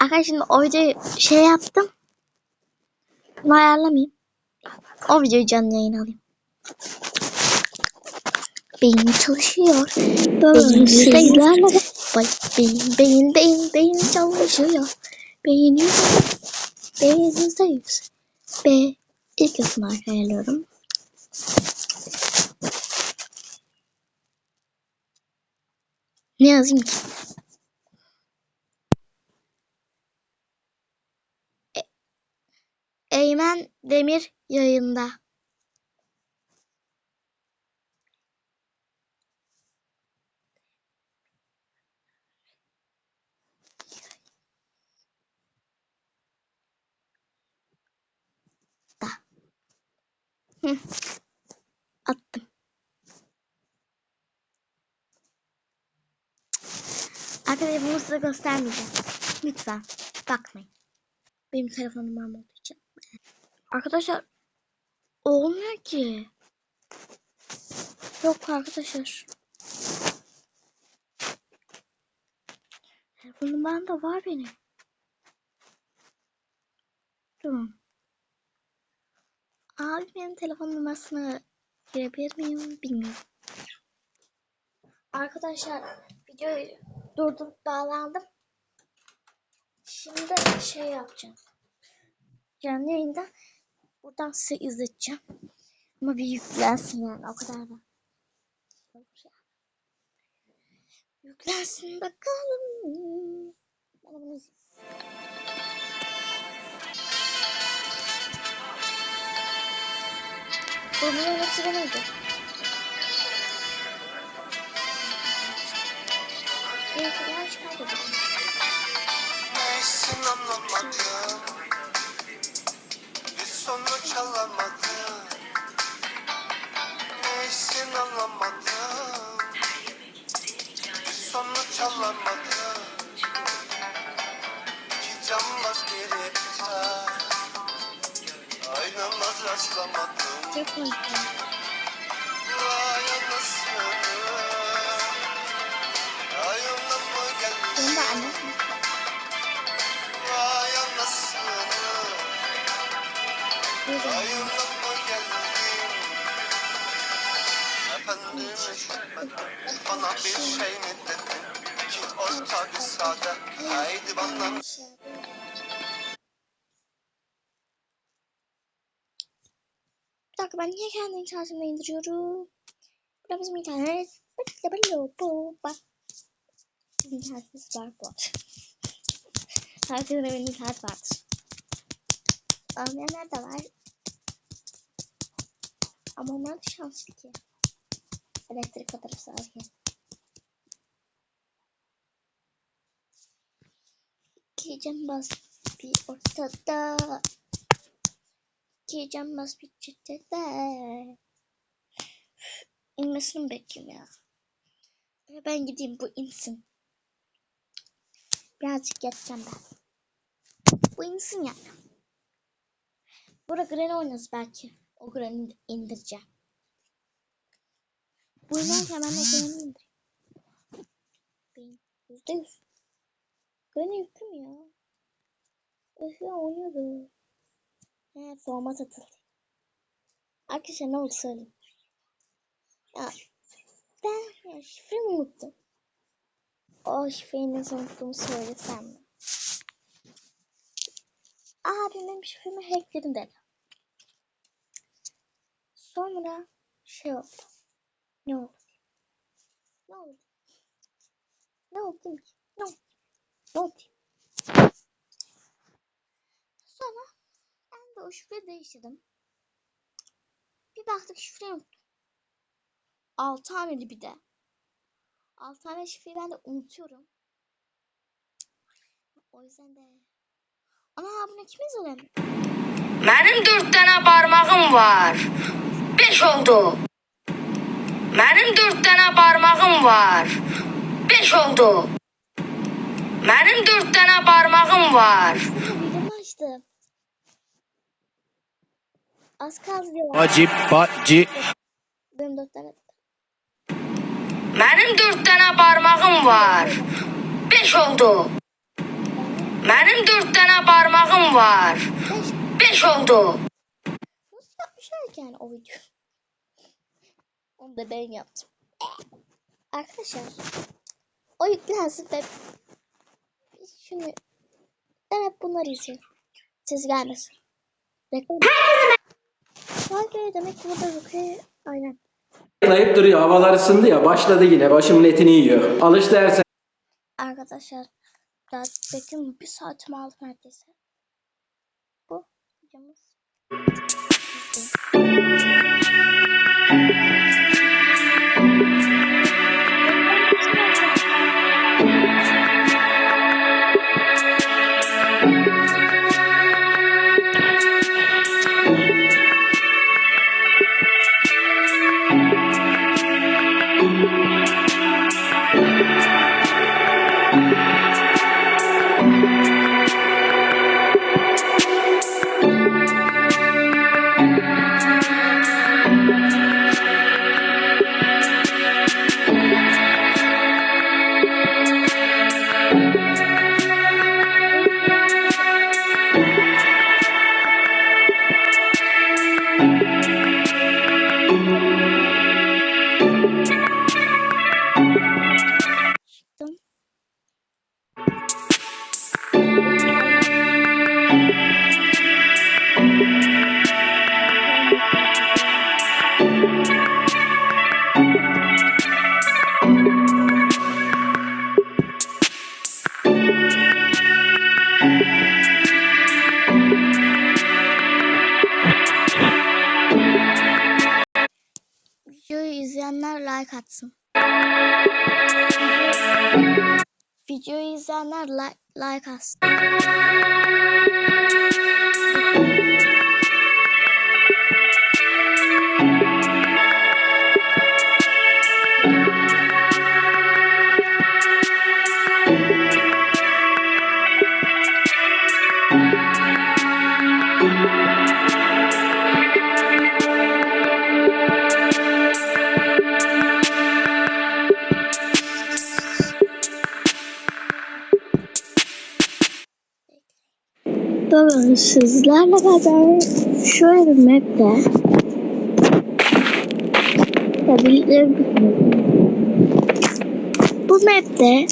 Arkadaşlar şimdi o videoyu şey yaptım. Bunu ayarlamayayım. O videoyu canlı yayın alayım. Beyin çalışıyor. Böyle sizlerle. Vay beyin beyin beyin beyin çalışıyor. Beyin. Beyin yüzde yüz. B ilk yazımı ayarlıyorum. Ne yazayım ki? Eymen Demir yayında. Attım. Arkadaşlar bunu size göstermeyeceğim. Lütfen bakmayın. Benim telefon numaram olduğu için. Arkadaşlar olmuyor ki. Yok arkadaşlar. Numaram da var benim. Durun. Abi benim telefon numarasını girebilir miyim bilmiyorum. Arkadaşlar videoyu durdurup bağlandım. Şimdi şey yapacağım. Canlı yayında buradan size izleteceğim. Ama bir yüklensin yani o kadar da. Yüklensin bakalım. Ben bunu. Bunların hepsi. Neysin anlamadım Bir sonuç alamadım Neysin anlamadım. Bir sonuç alamadım İki cambaz biri tutar Aynamaz rastlamadım. Çok konuşuyorum. Bana bir şey mi dedin? Ki orta dakika ben niye kendi internetimi indiriyorum? Burada bizim internet. Bizim internetimiz var bu. Herkesin evinde internet vardır. Olmayanlar da var. Ama onlar da şanslı ki. Elektrik faturası az ki. İki cambaz bir ortada. İki cambaz bir çetede. İnmesini mi bekleyeyim ya? Ya Ben gideyim bu insin. Birazcık yatacağım ben. Bu insin yani. Burada Granny oynarız belki. O Granny'i indireceğim. Bu de Granny'i indireyim. Benim yüzde yüz. Granny yüklü mü ya? Öf ya oynuyordu. He format atıldı. Arkadaşlar ne oldu söyleyeyim. Ya ben ya şifremi unuttum. O şifreyi nasıl unuttuğumu söylesem mi? Abim benim şifremi hackledin dedi. Sonra şey oldu. Ne oldu? Ne oldu? Ne oldu? Ne oldu? Ne oldu? Sonra ben de o şifreyi değiştirdim. Bir baktık şifreyi unuttum. Altı haneli bir de. Altı tane şifreyi ben de unutuyorum. O yüzden de... Ana bunu kim izledi? Mənim dörd dənə barmağım var. Beş oldu. Mənim dörd dənə barmağım var. Beş oldu. Mənim dörd dənə barmağım var. Açtım. Az kaldı diyor. Acip bacı Benim dört tane. Mənim dörd dənə barmağım var. Beş oldu. Mənim tane parmağım var. Beş. Oldu. Nasıl yapmışlar ki yani o video? Onu da ben yaptım. Arkadaşlar o yüklensin ve biz şunu ben hep bunları izliyorum. Ses gelmesin. Herkese demek ki burada bakıyor. Aynen. Ayıp duruyor. Havalar ısındı ya. Başladı yine. Başımın etini yiyor. Alış dersen. Arkadaşlar biraz bekleyin bir saatimi aldı neredeyse. You're not like, like us. Baba sizlerle beraber şöyle bir map'te ya birlikte bu map'te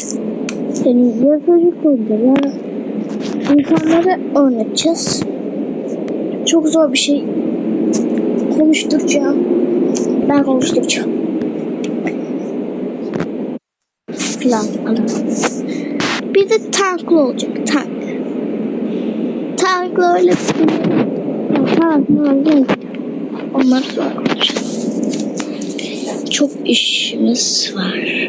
yani yazıcı konuda insanları oynatacağız. Çok zor bir şey. Konuşturacağım. Ben konuşturacağım. Plan falan. Bir de tanklı olacak. Tank. Tanklı öyle tank öyle. Onları sonra konuşacağız. Çok işimiz var.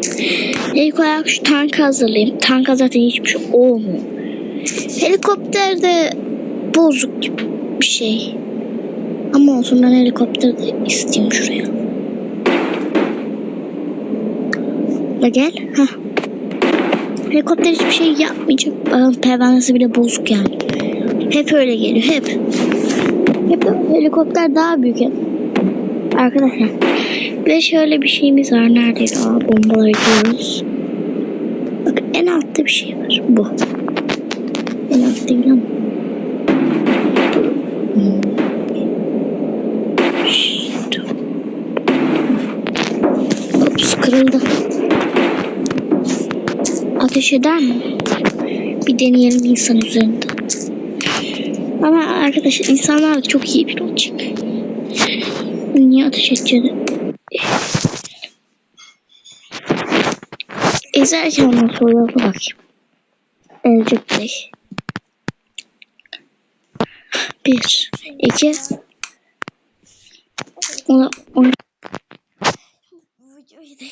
İlk olarak şu tankı hazırlayayım. Tanka zaten hiçbir şey olmuyor. Helikopter de bozuk gibi bir şey. Ama olsun ben helikopter de isteyeyim şuraya. Da gel. Heh. Helikopter hiçbir şey yapmayacak. Pervanesi bile bozuk yani. Hep öyle geliyor. Hep. Hep helikopter daha büyük. Arkadaşlar. De şöyle bir şeyimiz var. Neredeydi? Aa bombaları görüyoruz. Bak en altta bir şey var. Bu. En altta değil ama. Ops kırıldı. Ateş eder mi? Bir deneyelim insan üzerinde. Ama arkadaşlar insanlar çok iyi bir olacak. Niye ateş edeceğini? İzlerken ondan sonra bakayım. Elcik Bey. Bir, iki. Videoyu da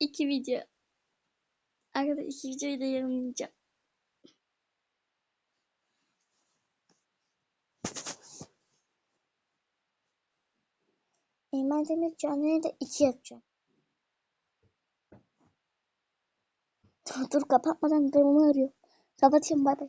İki video. Arkadaşlar iki videoyu da yayınlayacağım. Eymen Demir canlı da iki yapacağım. Dur, dur kapatmadan ben onu arıyorum. Kapatayım bay bay.